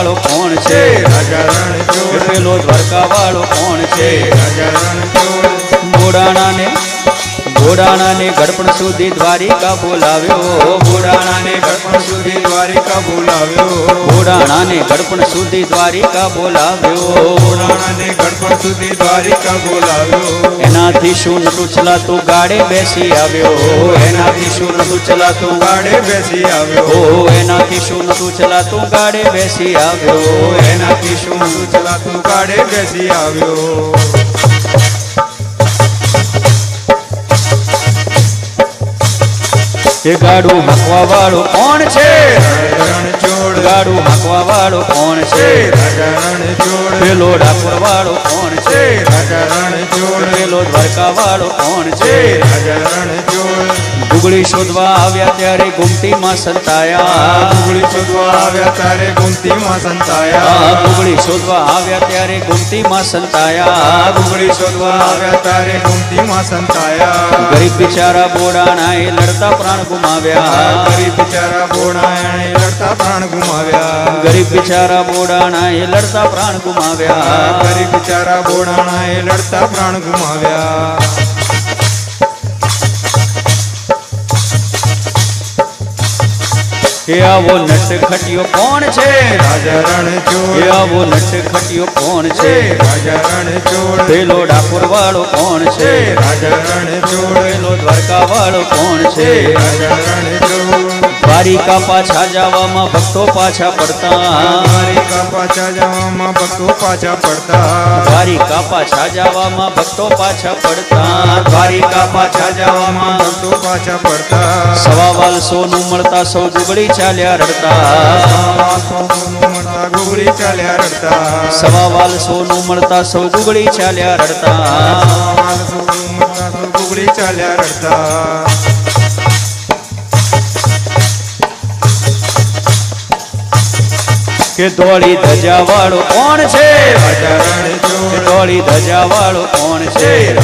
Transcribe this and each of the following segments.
વાળો કોણ છે? રાજા રણછોડ પેલો દ્વારકા વાળો કોણ છે? રાજા રણછોડ ઘોડાણાને ઘોડાણાને ગડપણ સુધી દ્વારિકા બોલાવ્યો. પુરાણાને ગડપણ સુધી દ્વારિકા બોલાવ્યો. ઘોડાણાને ગડપણ સુધી દ્વારિકા બોલાવ્યો. પુરાણાને ગડપણ સુધી દ્વારિકા બોલાવ્યો. એનાથી શું નતું ચલાતું ગાડે બેસી આવ્યો? એનાથી શું નતું ચલાતું ગાડે બેસી આવ્યો? એનાથી શું નતું ચલાતું ગાડે બેસી આવ્યો? એનાથી શું તું ચલાતું ગાડે બેસી આવ્યો? એ ગાડું હાંકવા વાળો કોણ છે? રણછોડ ગાડું હાંકવા વાળો કોણ છે? રણછોડ પેલો ડાકોર વાળો કોણ છે? પેલો દ્વારકા વાળો કોણ છે? ડુગળી શોધવા આવ્યા ત્યારે ગુમતીમાં સંતાયા. ડુંગળી શોધવા આવ્યા ત્યારે ગુમતીમાં માં સંતાયા ડુગળી શોધવા આવ્યા ત્યારે ગુમતીમાં સંતાયા. ડુંગળી શોધવા આવ્યા ત્યારે ગુમતીમાં સંતાયા. ગરીબ બિચારા બોડાણા એ લડતા પ્રાણ ગુમાવ્યા. ગરીબ બિચારા બોડાયણે લડતા પ્રાણ ગુમાવ્યા. ગરીબ બિચારા બોડાણા એ લડતા પ્રાણ ગુમાવ્યા. ગરીબ બિચારા બોડાણા એ લડતા પ્રાણ ગુમાવ્યા. એ આવો નટ ખટિયો કોણ છે? રાજા એ રણછોડ આવો નટ ખટિયો કોણ છે? રાજા રણછોડ. પેલો ડાકોર વાળો કોણ છે? રાજા રણછોડ. પેલો દ્વારકા વાળો કોણ છે? રાજા રણછોડ. દ્વારિકા પાછા જવામાં ભક્તો પાછા પડતા. દ્વારિકા પાછા જવામાં ભક્તો પાછા પડતા. દ્વારિકા પાછા જવામાં ભક્તો પાછા પડતા. દ્વારિકા પાછા જવામાં ભક્તો પાછા પડતા. સવા વાલ સોનું મળતા સૌ દુગડી ચાલ્યા રડતા. ગુગળી ચાલ્યા રડતા. સવા વાલ સોનું મળતા સૌ દુગડી ચાલ્યા રડતા. ગુગળી ચાલ્યા રડતા. કે ધોળી ધજા વાળો કોણ છે? ધોળી ધજા વાળો કોણ છે?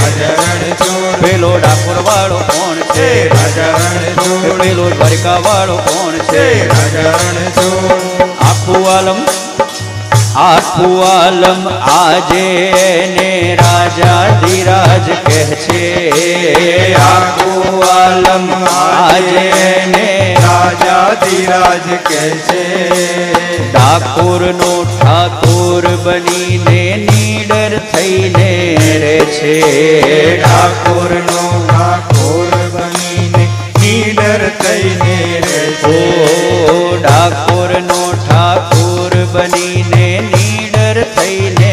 પેલો ડાકોર વાળો કોણ છે? પેલો દ્વારિકા વાળો કોણ છે? આખું આલમ આખું આલમ આજે ને રાજા ધીરાજ કહે છે. આખું આલમ આજે ને ધીરાજ કે છે ઠાકોર નો ઠાકોર બનીને નીડર થઈને રે છે. ઠાકોર નો ઠાકોર બનીને નીડર થઈને રે છે. ઠાકોર નો ઠાકોર બનીને નીડર થઈને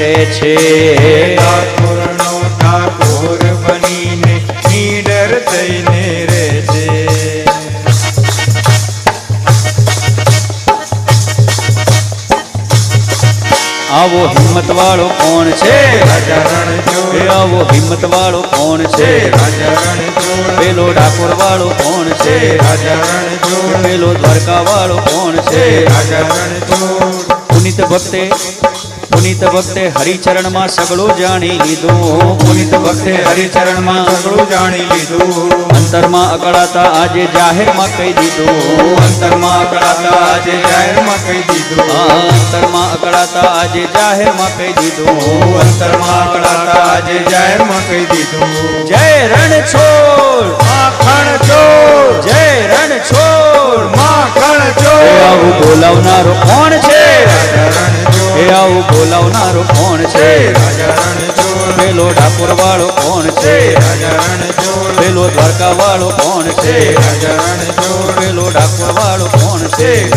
રે છે. આવો હિંમત વાળો કોણ છે? આવો હિંમત વાળો કોણ છે? પેલો ડાકોર વાળો કોણ છે? પેલો દ્વારકા વાળો કોણ છે? પુનિત ભક્તે પુનિત ભક્તે હરિચરણમાં સગળું જાણી લીધું. પુનિત ભક્તે હરિચરણમાં સગળું જાણી લીધું. અંતરમાં અકળાતા આજે જાહેરમાં કહી દીધું. અંતરમાં અકળાતા આજે જાહેરમાં કહી દીધું. અંતરમાં અકળાતા આજે જાહેરમાં કહી દીધું. અંતરમાં અકળાતા આજે જાહેરમાં કહી દીધું. જય રણછોડ માખણ છોડ જય રણછોડ માખણ છોડ આવું બોલાવનારો કોણ છે? આવું બોલાવનારો કોણ છે? પેલો ડાકોર વાળો કોણ છે? પેલો દ્વારકા વાળો કોણ છે? પેલો ડાકોર વાળો કોણ છે?